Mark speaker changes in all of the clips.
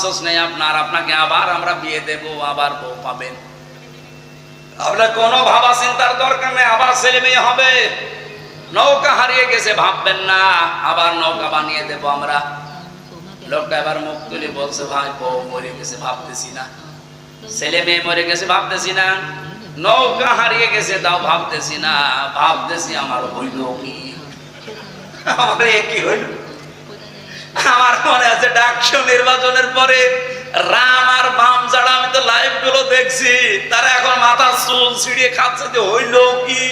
Speaker 1: আফসোস নেই আপনার, আপনাকে আবার আমরা বিয়ে দেব, আবার বউ পাবেন। আপনার কোনো ভাবা চিন্তার দরকার নেই, আবার ছেলে মেয়ে হবে। নৌকা হারিয়ে গেছে, ভাববেন না, আবার নৌকা বানিয়ে দেব আমরা। লোকটা এবার মুখ তুলে বলছে, ভাই, বউ মরে গেছে, ভাবতেছি না। ছেলে মেয়ে মরে গেছে, ভাবতেছি না। নৌকা হারিয়ে গেছে, তাও ভাবতেছি না। ভাবতেছি আমার হইল কি? আমার কি হইল? আমার মনে আছে ডাকসু নির্বাচনের পরে রাম আর বাম ছাড়া আমি তো লাইভগুলো দেখছি, তারা এখন মাথা চুল ছিঁড়িয়ে খাচ্ছে যে হইল কি?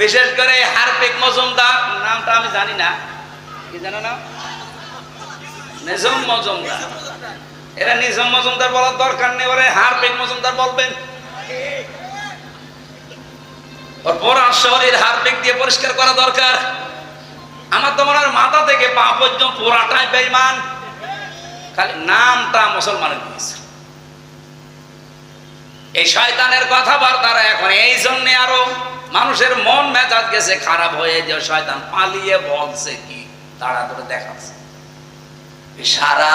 Speaker 1: বিশেষ করে হারপিক মজুমদার, নামটা আমি জানি না। কি জানো না? নিজম মজুমদার। এরা নিজম মজুমদার বলার দরকার নেই, ওরে হারপিক মজুমদার বলবেন। ওর পরার শরীর হারপিক দিয়ে পরিষ্কার করা দরকার। আমার তো মনে মাথা থেকে পা পর্যন্ত পুরাটাই বেইমান। খালি নামটা মুসলমানের দিয়েছে এই শয়তানের কথাবার্তারা এখন এই জন্য আরও মানুষের মন মেজাজ গেছে খারাপ হয়ে যে শয়তান পালিয়ে বলছে কি তাড়াতাড়ি দেখাচ্ছে। সারা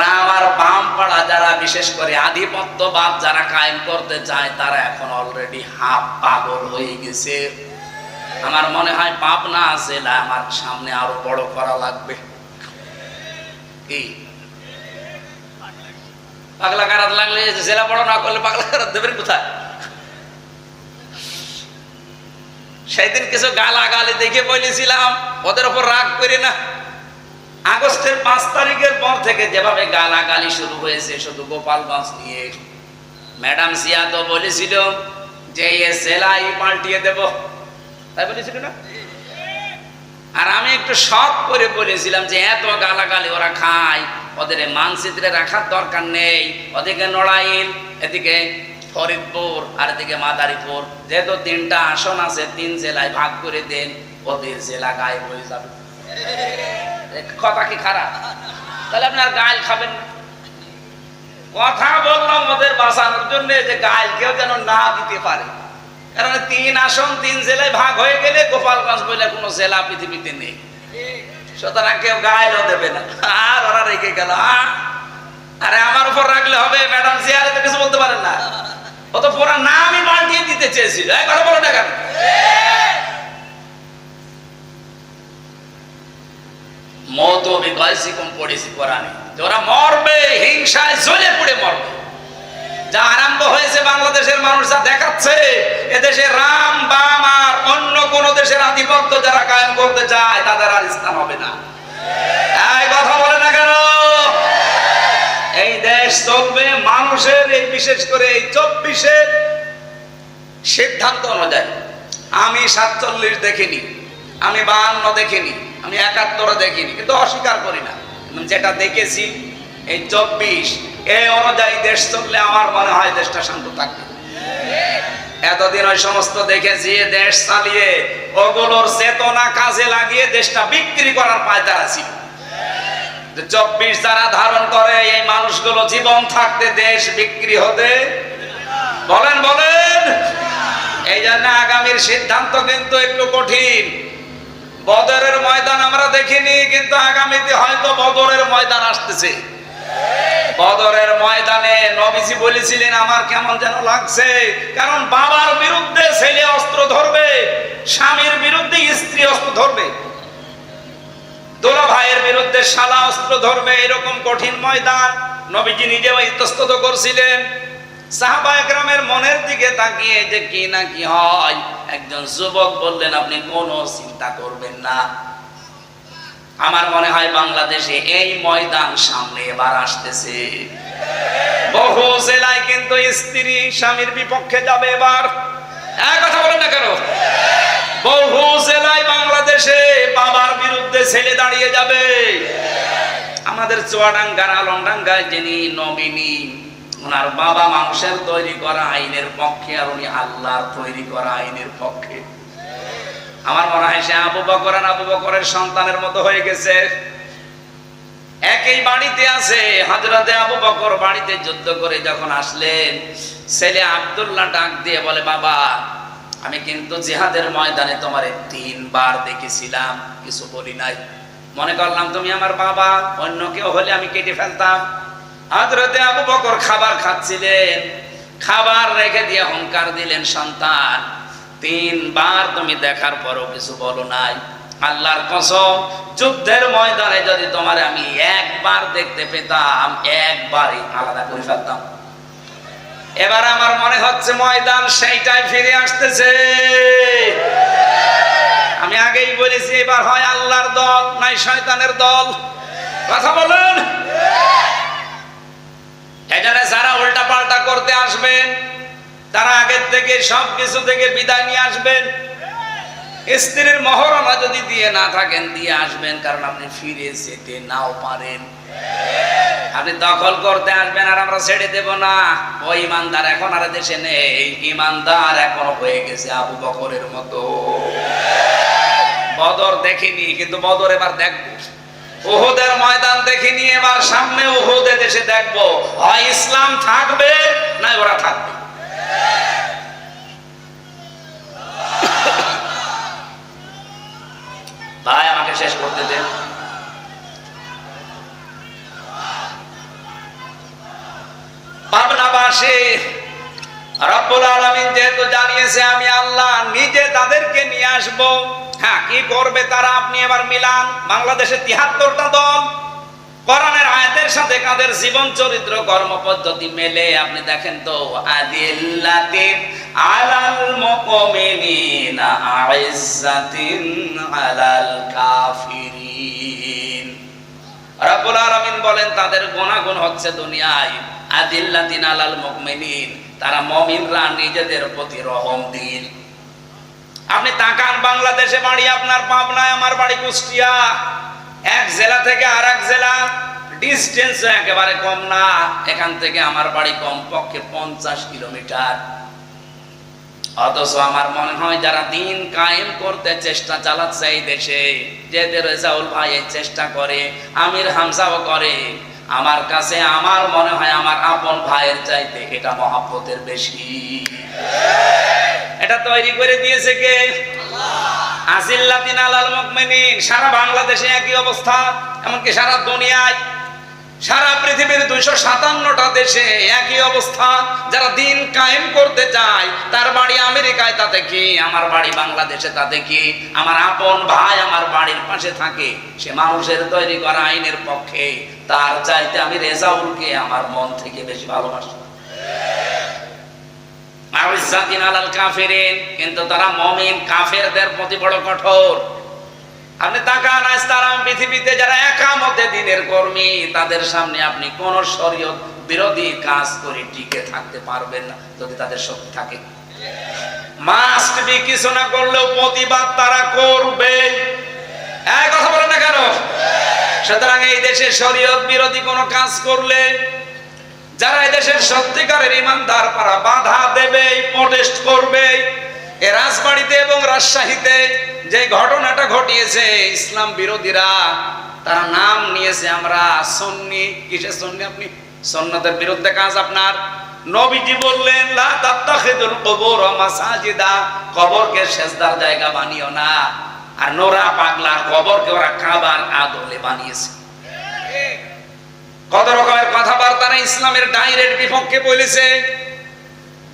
Speaker 1: রাম আর বাম পাড়া যারা বিশেষ করে আধিপত্যবাদ যারা কায়েম করতে চায়, তারা এখন অলরেডি হাফ পাগল হয়ে গেছে। আমার মনে হয় পাপ না আছে না আমার সামনে আরও বড় করা লাগবে। কি? পাগলা কারাত লাগলে জেলা বড় না করলে পাগলা কারাত দেবেন কোথায়? সেদিন কিছু গালাগালি দেখে বলেছিলাম, ওদের ওপর রাগ করে না। আগস্টের পাঁচ তারিখের পর থেকে যেভাবে গালাগালি শুরু হয়েছে, শুধু গোপালগঞ্জ নিয়ে। ম্যাডাম সিয়া তো বলেছিল যে, এ সেলাই পাল্টিয়ে দেব। তাই বলেছিল না আর আমি একটু শখ করে বলেছিলাম যে এত গালাগালি ওরা খায়, ওদের মানচিত্রে রাখার দরকার নেই, ওদিকে নড়াইল, এদিকে ফরিদপুর আর এদিকে মাদারীপুর। যেহেতু তিনটা আসন আছে, তিন জেলায় ভাগ করে দেন, ওদের জেলা গায়ে হয়ে যাবে। কথা কি খারাপ? তাহলে আপনি আর গাইল খাবেন কথা বললাম ওদের বাঁচানোর জন্য যে গাইল কেউ যেন না দিতে পারে। কারণ তিন আসন, তিন জেলায় ভাগ হয়ে গেলে গোপালগঞ্জ বলে কোনো জেলা পৃথিবীতে নেই। সুতরাং কেউ গাইলও দেবে না। আর ওরা রেখে গেল আরে আমার উপর রাখলে হবে, ম্যাডাম চেয়ারে তো কিছু বলতে পারেন না। ও তো পুরো নামই পাল্টিয়ে দিতে চেয়েছিল। কথা বলো না কেন? মত বিকলসি কম পড়েছি কোরআনে। ওরা মরবে, হিংসায় জ্বলে পুড়ে মরবে। যা আরম্ভ হয়েছে বাংলাদেশের মানুষ যা দেখাচ্ছে, এদেশে রাম, বাম আর অন্য কোন দেশের আধিপত্য যারা কায়েম করতে চায়, তাদের আর স্থান হবে না। এই কথা বলে না কেন? এই দেশ চলবে মানুষের এই বিশেষ করে এই চব্বিশের সিদ্ধান্ত অনুযায়ী। আমি সাতচল্লিশ দেখিনি, আমি বাহান্ন দেখিনি, আমি একাত্তর দেখিনি, কিন্তু অস্বীকার করি না। যেটা দেখেছি, এই চব্বিশ এই অনুযায়ী দেশ চললে আমার মনে হয় দেশটা শান্ত থাকবে। এতদিন ওই সমস্ত দেখেছি, দেশ চালিয়ে ওগুলোর চেতনা কাজে লাগিয়ে দেশটা বিক্রি করার পায়তারা ছিল। যে চব্বিশ যারা ধারণ করে, এই মানুষগুলো জীবন থাকতে দেশ বিক্রি হতে বলেন বলেন। এই জন্য আগামীর সিদ্ধান্ত কিন্তু একটু কঠিন। বদরের ময়দান আমরা দেখিনি, কিন্তু আগামীতে হয়তো বদরের ময়দান আসতেছে। বদরের ময়দানে নবীজি বলেছিলেন, আমার কেমন যেন লাগছে? কারণ বাবার বিরুদ্ধে ছেলে অস্ত্র ধরবে, স্বামীর বিরুদ্ধে স্ত্রী অস্ত্র ধরবে। দোলা ভাইয়ের বিরুদ্ধে শালা অস্ত্র ধরবে, এরকম কঠিন ময়দান নবীজি নিজেও ইতস্তত করছিলেন। মনের দিকে তাকিয়ে যে কি না কি হয়, একজন যুবক বললেন, আপনি কোনো চিন্তা করবেন না আমার মনে হয় বাংলাদেশে এই ময়দান সামনে এবার আসতেছে। বহু জেলায় কিন্তু স্ত্রী স্বামীর বিপক্ষে যাবে এবার। এক কথা বলেন না কেন? বহু জেলায় বাংলাদেশে বাবার বিরুদ্ধে ছেলে দাঁড়িয়ে যাবে। আমাদের চুয়াডাঙ্গার আলমডাঙ্গায় যিনি নমিনী ওনার বাবা মানুষের তৈরি করা আইনের পক্ষে আর উনি আল্লাহর তৈরি করা আইনের পক্ষে। আমার মনে হয় সে আবু বকর আর আবু বকরের সন্তানের মতো হয়ে গেছে। একই বাড়িতে আছে হজরতে আবু বকর বাড়িতে যুদ্ধ করে যখন আসলেন, ছেলে আব্দুল্লাহ ডাক দিয়ে বলে, বাবা, আমি কিন্তু জিহাদের ময়দানে তোমারে তিনবার দেখেছিলাম, কিছু বলি নাই। মনে করলাম তুমি আমার বাবা, অন্য কেউ হলে আমি কেটে ফেলতাম। হজরতে আবু বকর খাবার খাচ্ছিলেন, খাবার রেখে দিয়ে অহংকার দিলেন সন্তান। তিনবার তুমি দেখার পরও কিছু বলো নাই। আল্লাহর কসম, যুদ্ধের ময়দানে যদি তোমার আমি একবার দেখতে পেতাম, একবারই আলাদা করে ফেলতাম। এবার আমার মনে হচ্ছে ময়দান সেইটাই ফিরে আসতেছে। আমি আগেই বলেছি, এবার হয় আল্লাহর দল, নাই শয়তানের দল। কথা বলুন। এখানে যারা উল্টা পাল্টা করতে আসবেন তারা আগের থেকে সব কিছু থেকে বিদায় নিয়ে আসবেন। স্ত্রীর মহরণা যদি দিয়ে না থাকেন, দিয়ে আসবেন, কারণ আপনি ফিরে যেতে নাও পারেন। আপনি দখল করতে আসবেন, আর আমরা ছেড়ে দেব না। ওই ইমানদার, এখন আর দেশে নেই। ইমানদার এখন হয়ে গেছে আবু বকরের মতো। বদর দেখিনি, কিন্তু বদর এবার দেখব। উহুদের ময়দান দেখিনি, এবার সামনে উহুদে দেশে দেখব। হয় ইসলাম থাকবে না ওরা থাকবে ভাই আমাকে শেষ করতে দেন ভাবনাবাসী রব্বুল আলমিন যেহেতু জানিয়েছে, আমি আল্লাহ নিজে তাদেরকে নিয়ে আসব। হ্যাঁ কি করবে তারা? আপনি এবার মিলান। বাংলাদেশের তিহাত্তরটা দল কোরআনের আয়াতের সাথে কাদের জীবন চরিত্র কর্মপদ্ধতি মেলে? আপনি দেখেন তো, আদিল্লাতিন আলাল মুমিনিনা আইজ্জাতিন আলাল কাফিরিন। রাব্বুল আলামিন বলেন, তাদের গুণাগুণ হচ্ছে দুনিয়ায়। আদিল্লাতিন আলাল মুমিনিন তারা মুমিনরা নিজেদের প্রতি রহম দিল। আপনি তাকান বাংলাদেশে বাড়ি, আপনার পাবনায়, আমার বাড়ি কুষ্টিয়া। এক জেলা থেকে আর এক জেলা ডিস্টেন্স একেবারে কম না, এখান থেকে আমার বাড়ি কম পক্ষে পঞ্চাশ কিলোমিটার। অথচ আমার মনে হয় যারা দিন কায়েম করতে চেষ্টা চালাচ্ছে এই দেশে, যে রেজাউল ভাই এই চেষ্টা করে, আমির হামসাও করে, আমার কাছে আমার মনে হয় আমার আপন ভাইয়ের চাইতে এটা মহাব্বতের বেশি। এটা তৈরি করে দিয়েছে কে? আজিল্লাতিন আলাল মুকমিনিন সারা বাংলাদেশে একই অবস্থা, এমনকি সারা দুনিয়ায়, সারা পৃথিবীর দুইশো সাতান্নটা দেশে একই অবস্থা, যারা দিন কায়েম করতে চায়, তার বাড়ি আমেরিকায় তাতে কি, আমার বাড়ি বাংলাদেশে তাতে কি, আমার আপন ভাই আমার বাড়ির পাশে থাকে, সে মানুষের তৈরি করা আইনের পক্ষে, তার চাইতে আমি রেজাউলকে আমার মন থেকে বেশি ভালোবাসি। আলাল কাফিরিন, কিন্তু তারা মমিন কাফেরদের প্রতি বড় কঠোর। আপনি তাকান, আজ পৃথিবীতে যারা একামতে দিনের কর্মী, তাদের সামনে আপনি কোন শরীয়ত বিরোধী কাজ করে টিকে থাকতে পারবেন না, যদি তাদের শক্তি থাকে। মাস্ট বি কিছু না করলেও প্রতিবাদ তারা করবে। এক কথা বলে না কেন? সুতরাং এই দেশে শরীয়ত বিরোধী কোনো কাজ করলে যারা এদেশের সত্যিকারের ইমানদার পারা বাধা দেবে প্রটেস্ট করবে। এ রাজবাড়িতে এবং রাজশাহীতে যে ঘটনাটা ঘটিয়েছে, ইসলাম বিরোধীরা, তারা নাম নিয়েছে আমরা সন্নি। কিসের সন্নি আপনি? সন্ন্যতের বিরুদ্ধে কাজ আপনার। নবীজি বললেন, লা তাত্তাখিদুল কুবুর মাসাজিদা। কবরকে সেজদার জায়গা বানিও না। আর নোরা পাগলার কবরকে ওরা কাবার আদলে বানিয়েছে। কত রকমের কথাবার্তা ইসলামের ডাইরেক্ট বিপক্ষে বলেছে।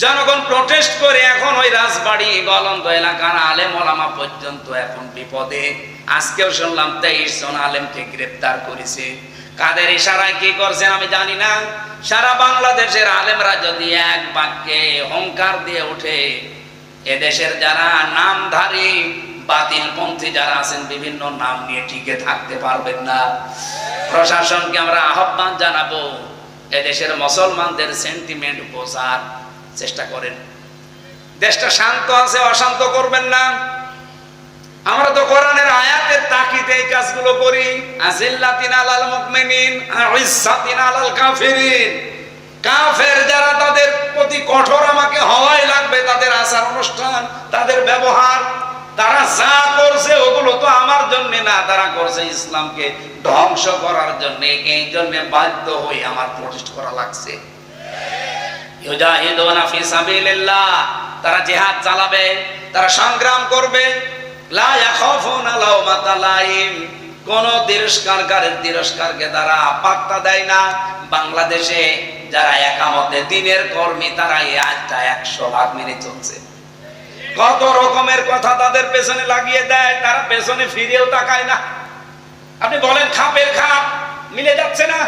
Speaker 1: জনগণ প্রটেস্ট করে এখন ওই রাজবাড়ি, গলন্দ এলাকার আলেম ওলামা পর্যন্ত এখন বিপদে। আজকেও শুনলাম তেইশ জন আলেমকে গ্রেপ্তার করেছে। কাদের ইশারায় কি করছেন আমি জানি না। সারা বাংলাদেশের আলেমরা যদি এক বাক্যে হংকার দিয়ে ওঠে, এদেশের যারা নামধারী বাতিলপন্থী যারা আছেন, বিভিন্ন নাম নিয়ে টিকে থাকতে পারবেন না। প্রশাসনকে আমরা আহ্বান জানাব, এদেশের মুসলমানদের সেন্টিমেন্ট বোঝার চেষ্টা করেন। দেশটা শান্ত আছে, অশান্ত করবেন না। আমরা তো কোরআনের আয়াতের তাকিদে এই কাজগুলো করি। আজিল্লাতিন আলাল মুকমিনিন আইসাতিন আলাল কাফিরিন। কাফের যারা তাদের প্রতি কঠোর আমাকে হওয়াই লাগবে, তাদের আচার অনুষ্ঠান, তাদের ব্যবহার তারা যা করছে ওগুলো তো আমার জন্য না, তারা করছে ইসলামকে ধ্বংস করার জন্য। এই জন্য বাধ্য হয়ে আমার প্রতিষ্ঠা করা লাগছে। তারা জিহাদ চালাবে, তারা সংগ্রাম করবে। কোন তারা পাত্তা দেয় না। বাংলাদেশে যারা একামতে দিনের কর্মী তারা এই আজটা একশো ভাগ মেনে চলছে। কত রকমের কথা তাদের পেছনে লাগিয়ে দেয়, তারা পেছনে ফিরেও তাকায় না। আপনি বলেন, খাপের খাপ, মিলে যাচ্ছে না?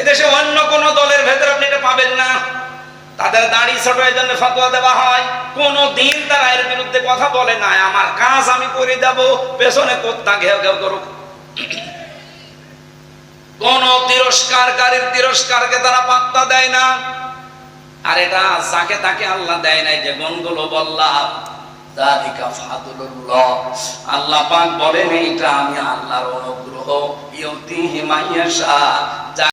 Speaker 1: এদেশে অন্য কোন দলের ভেতরে আপনি এটা পাবেন না। তাদের দাড়ি ছোট এই জন্য ফতোয়া দেওয়া হয়। কোন দিন তারা এর বিরুদ্ধে কথা বলে না, আমার কাজ আমি করে যাব পেছনে কোত্তা ঘেউ ঘেউ করুক। কোন তিরস্কারকারীর তিরস্কারকে তারা পাত্তা দেয় না। আর এটা যাকে তাকে আল্লাহ দেয় নাই যে গুণগুলো ফাদলুল্লাহ। আল্লাহ পাক বলেন, এইটা আমি আল্লাহর অনুগ্রহ। ইউতিহি মাইয়াশা